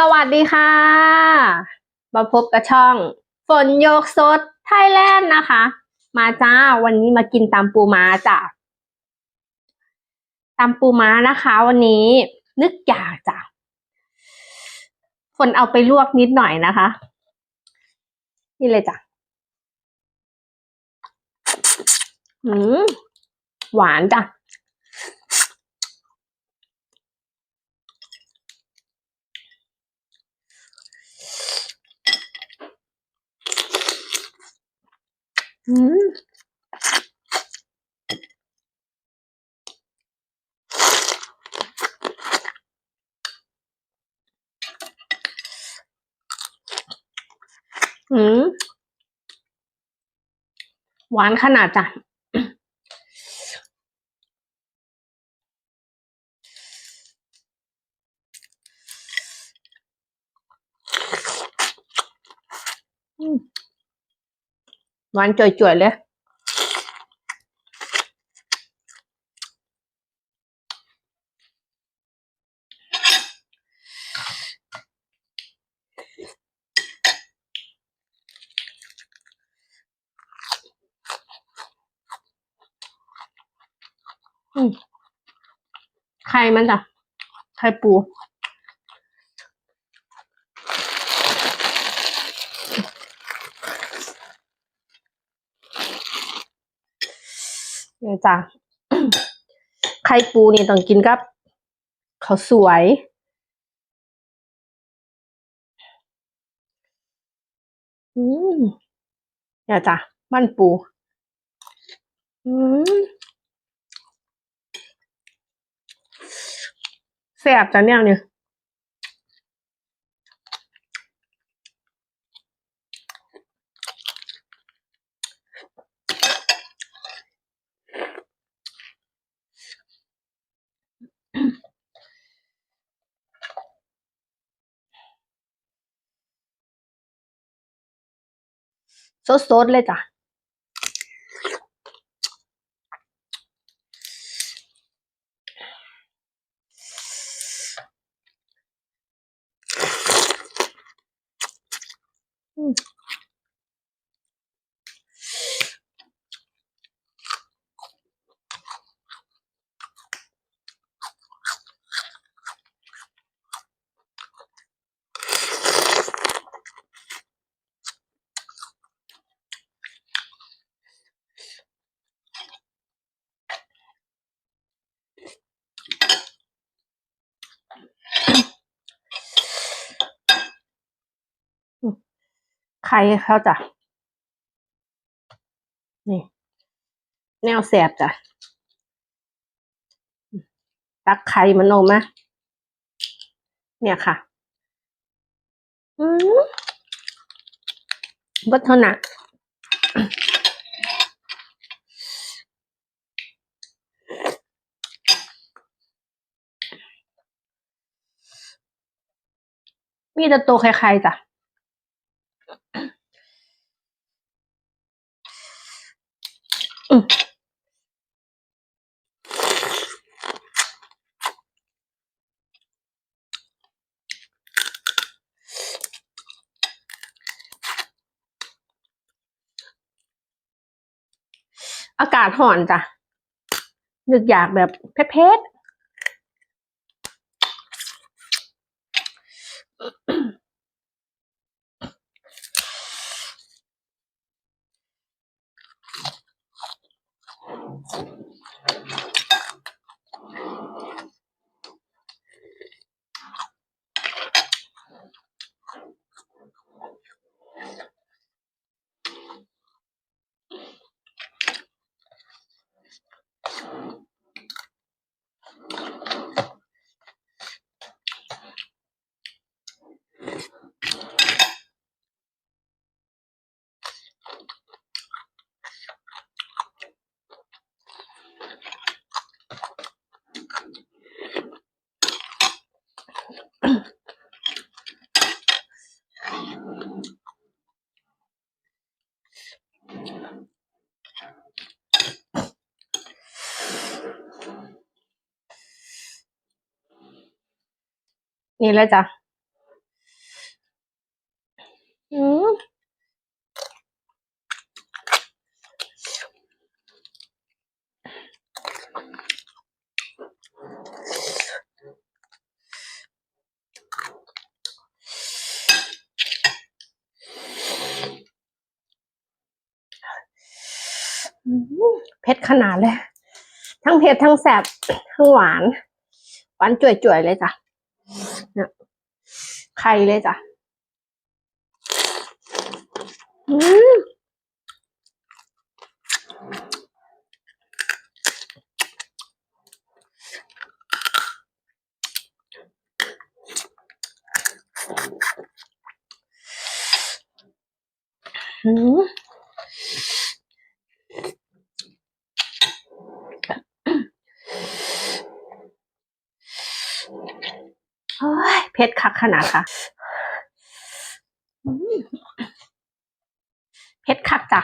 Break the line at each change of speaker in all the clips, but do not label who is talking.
สวัสดีค่ะ มาพบกับช่อง ฝนโยกสดไทยแลนด์นะคะ มาจ้าวันนี้มากินตำปูม้าจ้ะตำปูม้านะคะ วันนี้นึกอยากจ้ะฝนเอาไปลวกนิดหน่อยนะคะ นี่เลยจ้ะอืมหวานจ้ะ อืมอืมหวานขนาดจ้ะอืม หวานจ่วยๆเลย อืมไข่มันจ้ะไข่ปู เนี่ย จ้ะไข่ปูนี่ต้องกินกับข้าวสวย อืมเนี่ยจ้ะมันปู อืมแซ่บจ้ะเนี่ยเนี่ย สดๆเลยจ้ะ ข่เขาจ้ะ นี่ แนวแสบจ้ะ ตักไข่มันออกมาเนี่ยค่ะ อืมบัตเทานะมีแต่ตัวไข่ๆจ้ะ อากาศห่อนจ้ะนึกอยากแบบเผ็ดๆ นี่แหละจ้ะอือืมเผ็ดขนาดเลย ทั้งเผ็ดทั้งแสบทั้งหวาน หวานจ่วยๆเลยจ้ะ เนี่ยไข่เลยจ้ะอืมอืมโเพชรคักขนาดค่ะเพชรคักจ้ะ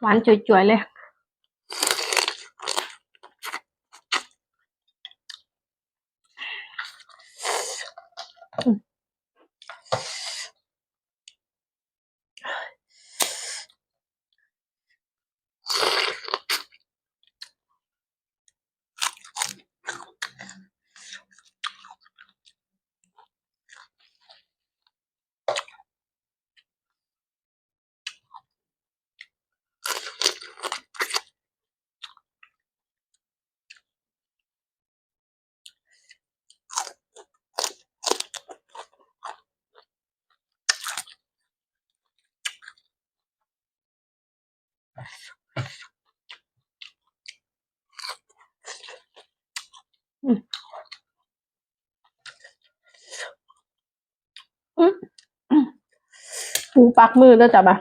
หวานจุ๋ยๆเลย ปูปักมือแล้วจ้ะบ่ะ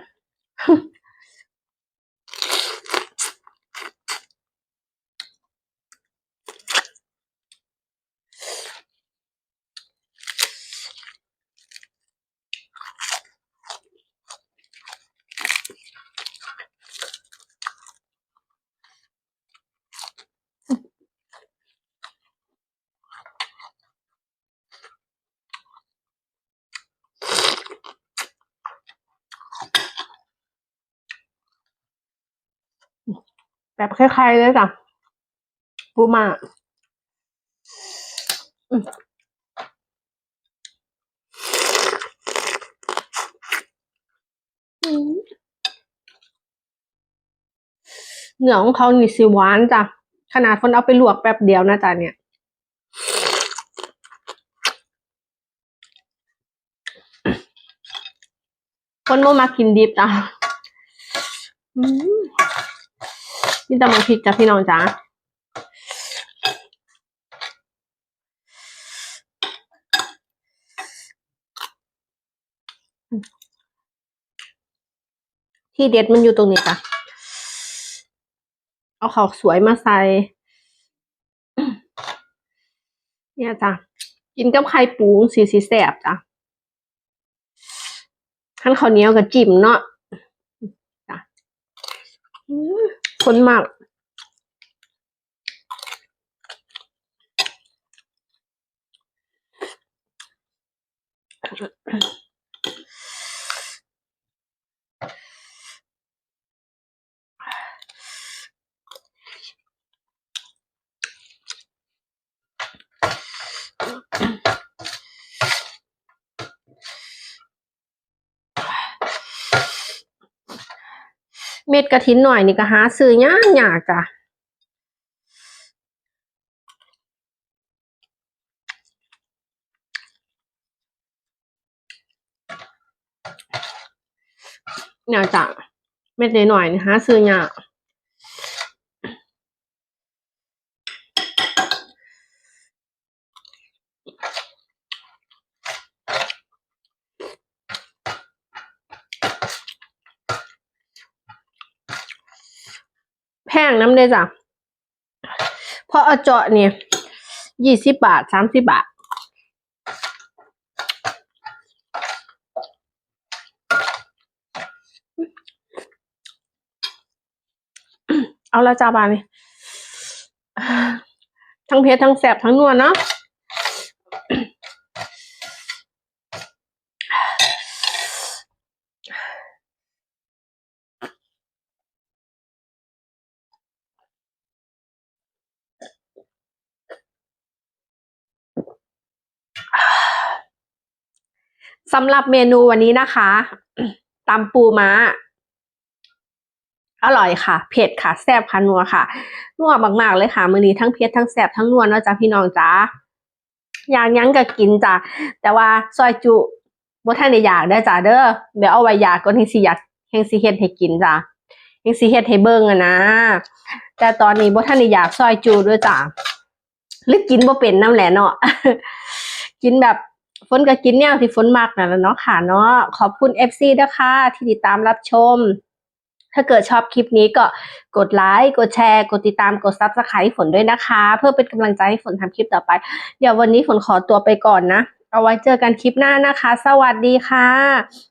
แบบคล้ายๆเลยจ้ะปูมาอืมอืมเนื้อของเขานี่สิหวานจ้ะ ขนาดคนเอาไปลวกแป๊บเดียวนะจ๊ะเนี่ย คนโมมากินดิบจ้ะ อืม นี่ตำมันพริกจ้ะพี่น้องจ้าที่เด็ดมันอยู่ตรงนี้จ้ะ เอาขาวสวยมาใส่ เนี่ยจ้ะ กินกับไข่ปูสีสีแสบจ้ะขั้นข้าวเหนียวกับจิ้มเนาะจ้ะ อืมคนมาก เม็ดกระถินหน่อยนี่ก็หาซื้อยากยากจ้ะเนี่ยจ้ะเม็ดหน่อยๆนี่หาซื้อยาก พงน้ำเลยจ้ะเพราะเอาเจาะเนี่ยยี่สิบบาทสามสิบบาท เอาละจ้าบานี่ทั้งเพชรทั้งแสบทั้งนัวเนาะ สำหรับเมนูวันนี้นะคะตำปูม้า อร่อยค่ะ เผ็ดค่ะ แซ่บค่ะนัวค่ะนัวมากๆเลยค่ะ มื้อนี้ทั้งเผ็ดทั้งแซ่บทั้งนัวเนาะจ้ะพี่น้องจ้าอยากยังก็กินจ้ะแต่ว่าซอยจุบ่ทันได้อยากได้จ้ะเด้อเดี๋ยวเอาไว้อยากก่อนเฮงสิอยากเฮงสิเฮ็ดให้กินจ้ะเฮงสิเฮ็ดให้เบิ่งอะนะ แต่ตอนนี้บ่ทันได้อยากซอยจุด้วยจ้ะหรือกินบ่เป็นน้ำแหละเนาะกินแบบ ฝนก็กินแนวที่ฝนมักนั่นแหละเนาะค่ะเนาะขอบคุณ FC ด้วยค่ะที่ติดตามรับชม ถ้าเกิดชอบคลิปนี้ก็กดไลค์กดแชร์ กดติดตามกดซับสไครต์ฝนด้วยนะคะ เพื่อเป็นกำลังใจให้ฝนทำคลิปต่อไป เดี๋ยววันนี้ฝนขอตัวไปก่อนนะ เอาไว้เจอกันคลิปหน้านะคะ สวัสดีค่ะ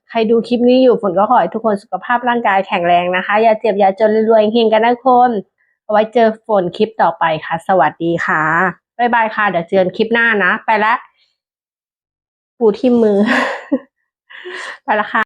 ใครดูคลิปนี้อยู่ฝนก็ขอให้ทุกคนสุขภาพร่างกายแข็งแรงนะคะ อย่าเจ็บอย่าจนรวยๆเฮงกันนะคนเอาไว้เจอฝนคลิปต่อไปค่ะ สวัสดีค่ะบ๊ายบายค่ะ เดี๋ยวเจอกันคลิปหน้านะ ไปและ ปูที่มือ ไปละค่ะ